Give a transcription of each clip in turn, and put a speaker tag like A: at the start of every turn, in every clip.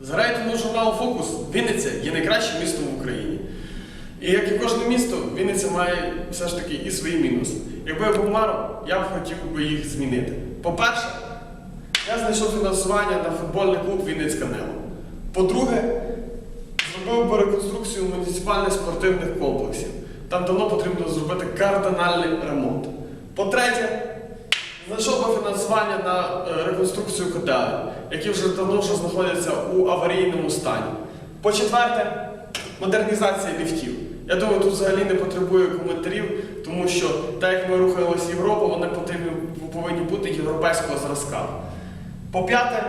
A: За рейтингом журналу Фокус Вінниця є найкращим містом в Україні. І як і кожне місто, Вінниця має все ж таки і свої мінуси. Якби я був мером, я б хотів би їх змінити. По-перше, я знайшов фінансування на футбольний клуб Вінницька Небо. По-друге, зробив би реконструкцію муніципальних спортивних комплексів. Там давно потрібно зробити кардинальний ремонт. По-третє, знайшов би фінансування на е, реконструкцію котелень, які вже давно вже знаходяться у аварійному стані. По-четверте, модернізація ліфтів. Я думаю, тут взагалі не потребує коментарів, тому що так як ми рухаємося в Європу, вони потрібні, повинні бути європейського зразка. По-п'яте,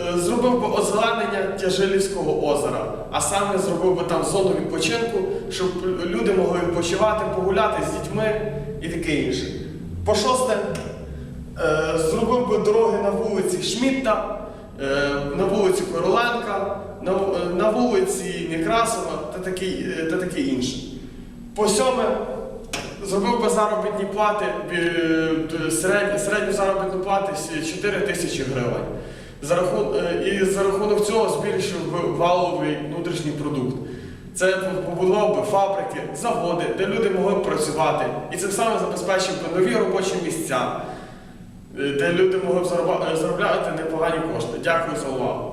A: е, зробив би озеленення Тяжилівського озера, а саме зробив би там зону відпочинку, щоб люди могли відпочивати, погуляти з дітьми і таке інше. По шосте, зробив би дороги на вулиці Шмітта, е, на вулиці Короленка, на, вулиці Некрасова та таке, е, та таке інше. По сьоме, зробив би заробітні плати, е, середню, середню заробітну плату 4 тисячі гривень. За рахун, е, і за рахунок цього збільшив би валовий внутрішній продукт. Це побудував би фабрики, заводи, де люди могли б працювати. І цим самим забезпечив би нові робочі місця, е, де люди могли б зароба- заробляти непогані кошти. Дякую за увагу.